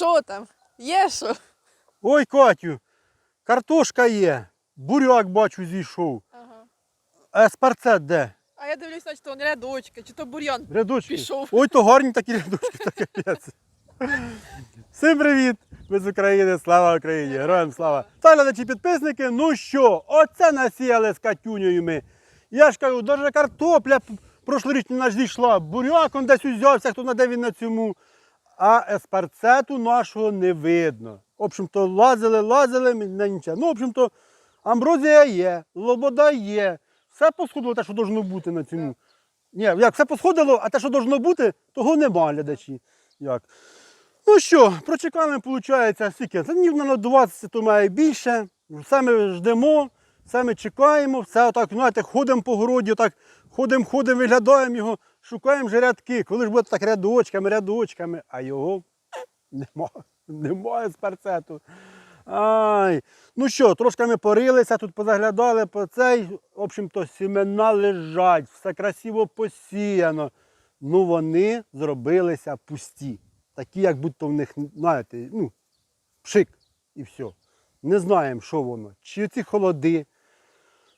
Що там? Є що? Ой, Катю, картошка є, буряк бачу зійшов. Ага. А спарцет де? А я дивлюсь, значить, то не рядочки, чи то бур'ян. Рядочки. Пішов. Ой, то гарні такі рядочки, так капець. Всім привіт! Ви з України, слава Україні! Героям слава! Та глядачі підписники, ну що, оце насіяли з Катюнею ми. Я ж кажу, даже картопля п- прошлорічна наш зійшла, буряк он десь узявся, хто наде він на цьому. А еспарцету нашого не видно. В общем-то, лазили, лазили, на нічого. Ну, в общем-то, амброзія є, лобода є. Все посходило те, що должно бути на цьому. Ні, як все посходило, а те, що должно бути, того нема глядачі. Як. Ну що, прочекали, виходить, скільки? Та днів на 20 то має більше. Все ми ждемо, все ми чекаємо, все отак, знаєте, ходимо по городі, отак, ходимо, ходимо, виглядаємо його, шукаємо вже рядки. Коли ж буде так рядочками, рядочками, а його нема, немає з парцету. Ай. Ну що, трошки ми порилися, тут позаглядали по цей. В общем-то, сімена лежать, все красиво посіяно. Ну вони зробилися пусті. Такі, як будто в них, знаєте, ну, пшик і все. Не знаємо, що воно. Чи ці холоди.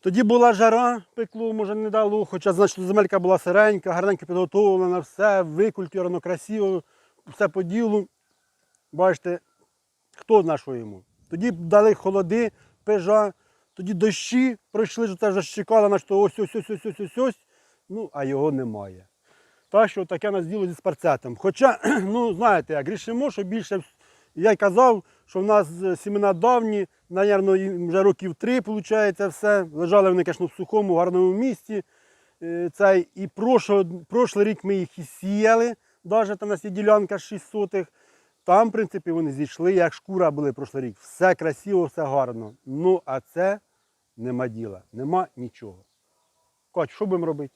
Тоді була жара, пекло, може, не дало, хоча значить, земелька була сиренька, гарненько підготовлена, все, викультировано, красиво, все по ділу. Бачите, хто знає, що йому. Тоді дали холоди, пежа, тоді дощі пройшли, що вже чекали, на що ось ось ось ось ось ось ось. Ну, а його немає. Так що таке нас діло зі спарцетом. Хоча, ну знаєте, як грішимо, що більше. Я казав, що в нас е, сімена давні, навірно, їм вже років три, виходить, все. Лежали вони, звісно, в сухому, гарному місці. Е, Цей, і прошло, прошлий рік ми їх і сіяли, навіть там у нас є ділянка 6 сотих. Там, в принципі, вони зійшли, як шкура були прошлий рік. Все красиво, все гарно. Ну, а це нема діла, нема нічого. Кать, що будемо робити?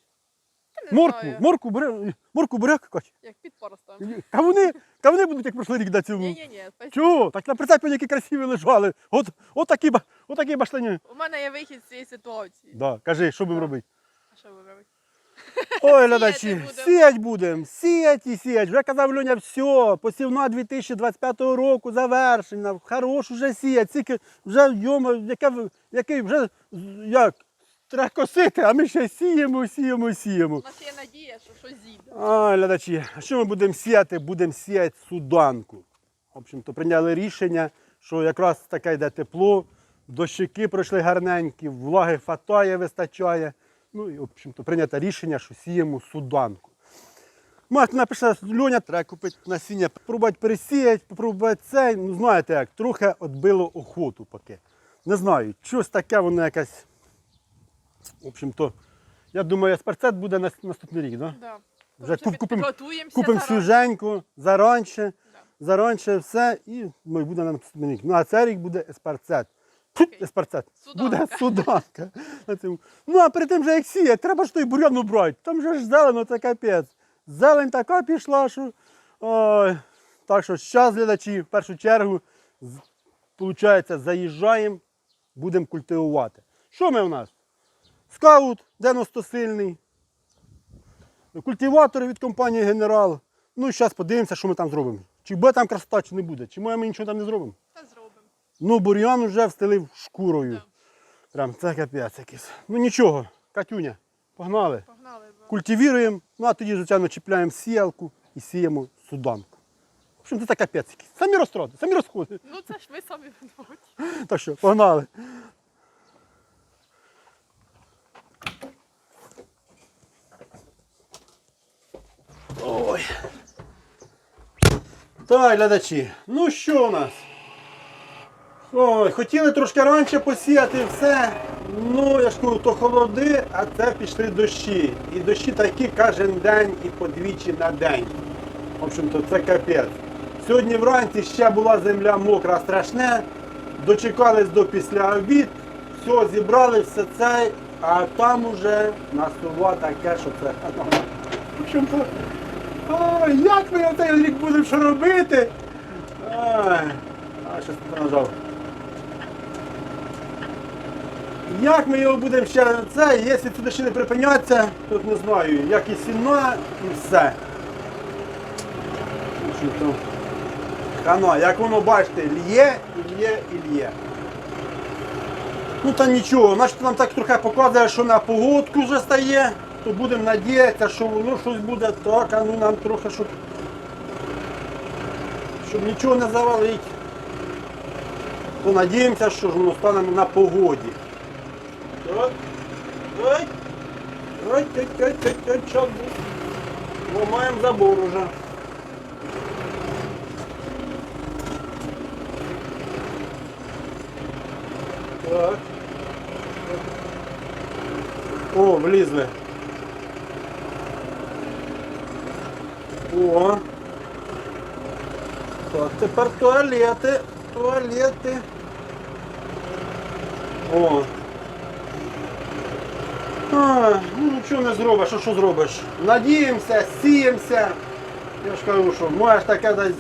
Не Морку, знаю. морку бере, морку бере, Кать. Як під поростом. Та вони, та вони будуть як прошлий рік на цьому. Ні-ні-ні, спасибо. Чого? Так на прицепі які красиві лежали. От, от такі, ба- от такі баштані. У мене є вихід з цієї ситуації. Да, кажи, що будемо робити? А що ви робите? Ой, глядачі, будемо. сіять будемо, сіять і сіять. Вже казав Льоня, все, посівна 2025 року завершена, хорош уже сіять, тільки вже йома, яке, ви- який вже з- як, треба косити, а ми ще сіємо, сіємо, сіємо. У нас є надія, що щось зійде. Ай, глядачі, а що ми будемо сіяти? Будемо сіяти суданку. В общем-то, прийняли рішення, що якраз таке йде тепло, дощики пройшли гарненькі, влаги хватає, вистачає. Ну і, в общем-то, прийнято рішення, що сіємо суданку. Мать напише, Льоня, треба купити насіння, попробувати пересіяти, попробувати цей. Ну, знаєте як, трохи відбило охоту поки. Не знаю, щось таке воно якесь. В общем-то, я думаю, спарцет буде на наступний рік, да? Да. Вже куп- купимо- зарані. свіженьку, заранче, Да. заранче все і ну, і буде на наступний рік. Ну а цей рік буде еспарцет. Окей. еспарцет. Суданка. Буде суданка. Ну а перед тим же як сіяти, треба ж той бурян убрати. Там же ж зелено, це капець. Зелень така пішла, що. Ой. Так що зараз, глядачі, в першу чергу, виходить, заїжджаємо, будемо культивувати. Що ми в нас? Скаут 90-сильний, культиватори від компанії Генерал. Ну і зараз подивимося, що ми там зробимо. Чи буде там красота, чи не буде. Чи ми нічого там не зробимо. Та зробимо. Ну, бур'ян вже встелив шкурою. Да. Прям це капець якийсь. Ну нічого, Катюня, погнали. Погнали. бо- Культивіруємо, ну а тоді, звичайно, чіпляємо сіялку і сіємо суданку. В общем, це капець якийсь. Самі розтроди, самі розходи. Ну це ж ви самі. Так що, погнали. Ой. Так, глядачі, ну що у нас? Ой, хотіли трошки раніше посіяти все. Ну, я ж кажу, то холоди, а це пішли дощі. І дощі такі кожен день і подвічі на день. В общем-то, це капець. Сьогодні вранці ще була земля мокра, страшне. Дочекались до після обід, все, зібрали все це, а там уже насува таке, що це. В общем-то, ой, як ми на цей рік будемо що робити? А, щось не. Як ми його будемо ще це, якщо туди ще не припиняться, тут не знаю, як і сіна, і все. В як воно бачите, лє, і лє, і лє. Ну та нічого, значить нам так трохи показує, що на погодку вже стає, то будемо надіятися, що воно щось буде так, а ну нам трохи, щоб, щоб нічого не завалить. То надіємося, що воно стане на погоді. Так. Ой. Ой, ой, забор уже. Так. О, влізли. О. Так, тепер туалети. Туалети. О. А, ну нічого не зробиш, а що зробиш? Надіємося, сіємося. Я ж кажу, що маєш таке десь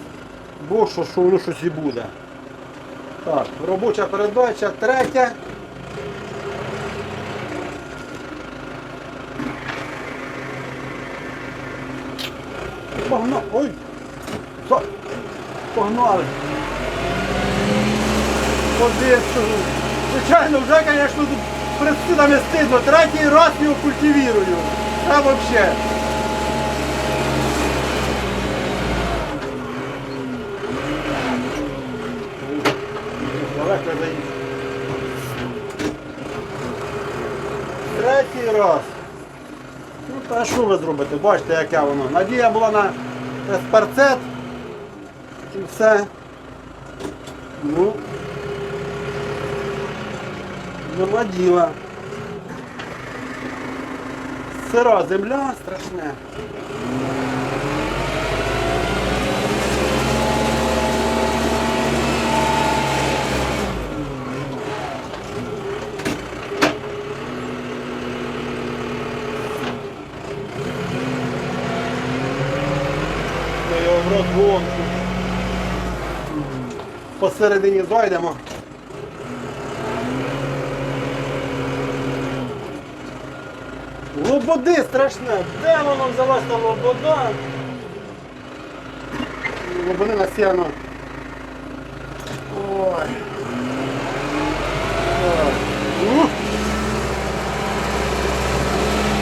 Бог, що, що воно щось і буде. Так, робоча передача, третя. Погнали. Ой! За- Погнали. Що ж. Звичайно, вже, звісно, перед сусідами стидно. Третій раз його культивірую. Та взагалі. Третій раз. Ну та що ви зробите? Бачите, яке воно. Надія була на спарцет І все. Ну. Нема діла. Сира земля страшне. Ми його в рот гонку. Посередині зайдемо. Лободи страшне. Де воно взялась та лобода? Лободи на сіно. Ой. Ой.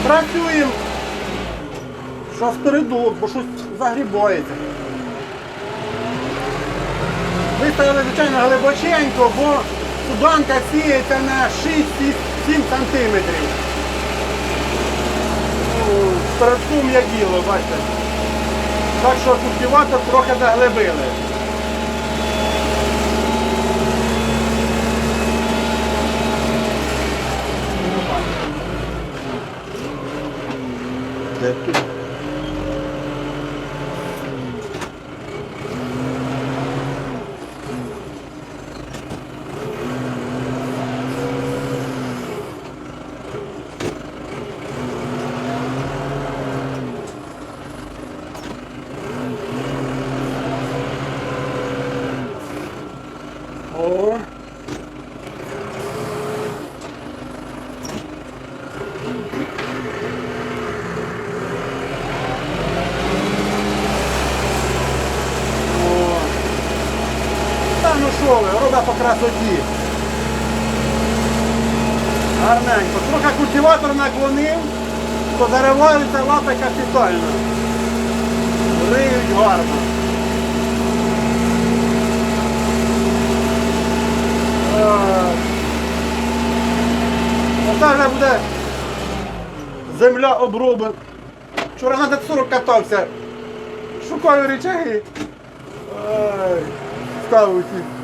Працюємо. Шастеридок, бо щось загрібається. Виставили, звичайно, глибоченько, бо суданка сіється на 6-7 сантиметрів. Ну, Передком як діло, бачите. Так що культиватор трохи заглибили. Де тут? О. О. Та ну що ви, рода по красоті. Гарненько. Трохи культиватор наклонив, то зариваються лапи капітально. Риють гарно. Ой. Оце вже буде земля оброблена. Вчора на 40 катався. Шукаю речаги. Ой, ставити. Ой.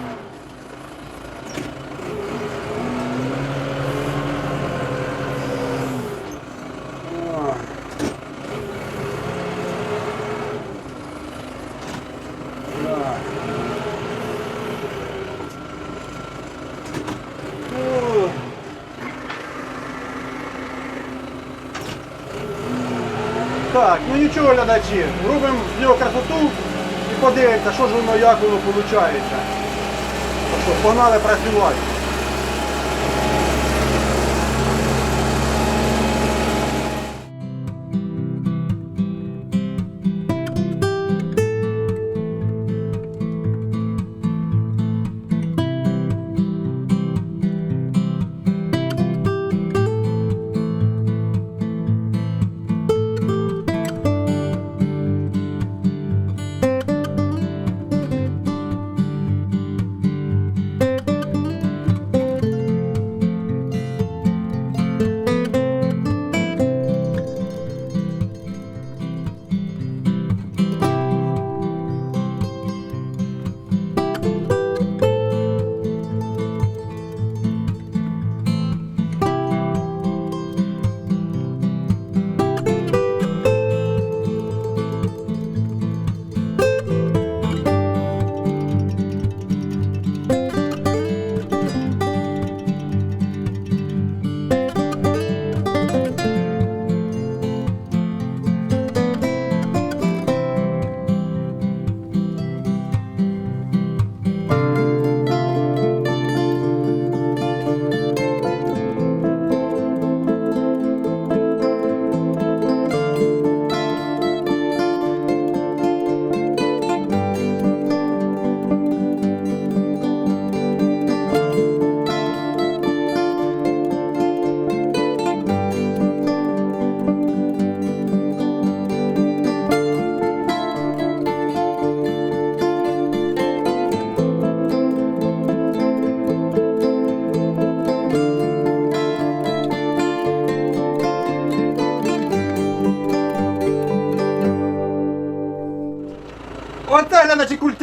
Так, ну нічого, глядачі, робимо з нього красоту і подивимося, що ж воно, як воно виходить. Погнали працювати.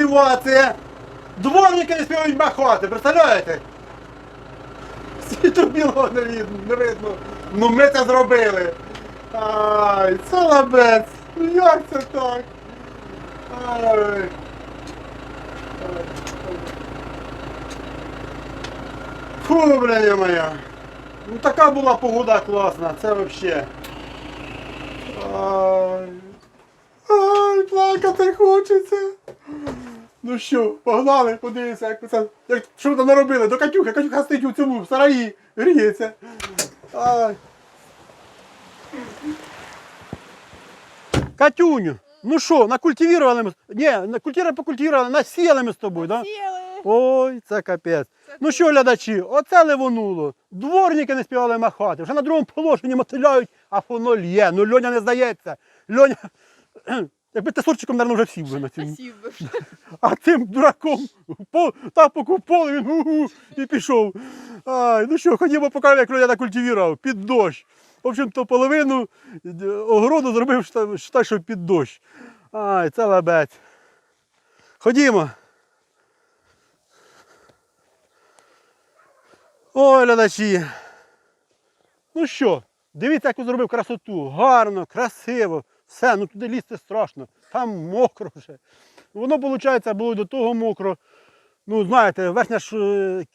Культивація. Дворники не співають махати, представляєте? Світу білого не видно. Ну ми це зробили. Ай, це лабець. Ну як це так? Ай. Фу, бля моя. Ну така була погода класна, це вообще. Ай. Ай, плакати хочеться. Ну що, погнали, подивися, як це. Як, що там наробили? До Катюхи, Катюха стоїть у цьому в сараї, гріється. Ай. Катюню, ну що, накультивірували ми. Ні, накультивірували, покультивірували, насіяли ми з тобою, так? Да? Сіли. Ой, це капець. Ну що, глядачі, оце ливонуло. Дворники не співали махати. Вже на другому положенні мотиляють, а воно лє. Ну Льоня не здається. Льоня. Якби ти сурчиком, мабуть, вже сів би на цьому. Сів би вже. А тим дураком по, тапок у поле він гу-гу, і пішов. Ай, ну що, ходімо покажемо, як Льоня накультивірував під дощ. В общем, то половину е, огороду зробив, що- що, під дощ. Ай, це лабець. Ходімо. Ой, глядачі. Ну що, дивіться, як він зробив красоту. Гарно, красиво. Все, ну туди лізти страшно. Там мокро вже. Воно, виходить, було до того мокро. Ну, знаєте, верхня ж е,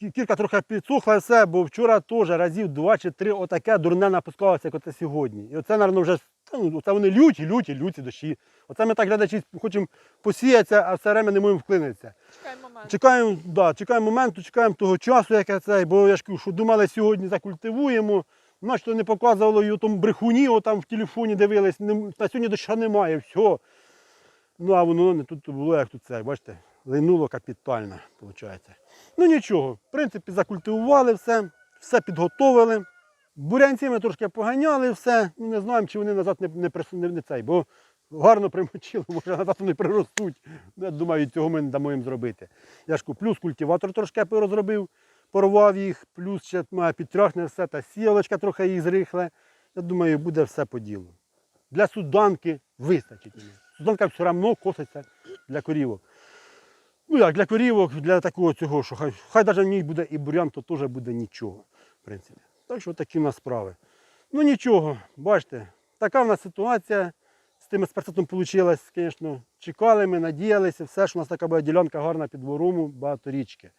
кі- кірка трохи підсохла і все, бо вчора теж разів два чи три отаке дурне напускалося, як оце сьогодні. І оце, мабуть, вже ну, це вони люті, люті, люті дощі. Оце ми так глядачі хочемо посіятися, а все время не можемо вклинитися. Чекай момент. Чекаємо, да, чекаємо моменту, чекаємо того часу, яке це, бо я ж кажу, що думали, сьогодні закультивуємо. Значить, не показувало у тому брехуні, о, там в телефоні дивились, не, на сьогодні доща немає, все. Ну, а воно не тут було, як тут це, бачите, линуло капітально, виходить. Ну нічого, в принципі, закультивували все, все підготовили. Бурянці ми трошки поганяли все. Ну, не знаємо, чи вони назад не, не, не, не цей, бо гарно примочили, може назад вони приростуть. Ну, Я думаю, цього ми не дамо їм зробити. Я ж кажу, плюс культиватор трошки розробив, порвав їх, плюс ще має підтряхне все, та сілочка трохи їх зрихле. Я думаю, буде все по ділу. Для суданки вистачить. Суданка все одно коситься для корівок. Ну як для корівок, для такого цього, що хай, хай навіть в ній буде і бурян, то теж буде нічого. В принципі. Так що такі в нас справи. Ну нічого, бачите, така в нас ситуація. З тими спецетом вийшло, звісно. Чекали ми, надіялися, все, що у нас така буде ділянка гарна під воруму, багато річки.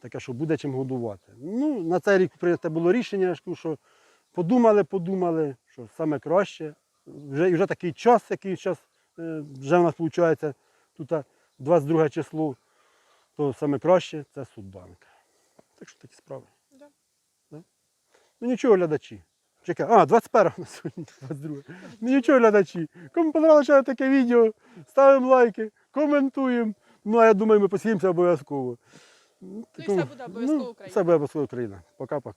Таке, що буде чим годувати. Ну, на цей рік прийнято було рішення, що подумали, подумали, що саме краще. Вже, вже такий час, який час е, вже в нас виходить, тут 22 число, то саме краще це суданка. Так що такі справи. Да. Да? Ну нічого, глядачі. Чекай, а, 21 на сьогодні, 22. Ну нічого, глядачі. Кому подобалося таке відео, ставимо лайки, коментуємо. Ну а я думаю, ми посіємося обов'язково. Ну, і все буде обов'язково ну, Україна. Все буде обов'язково Україна. Пока-пока.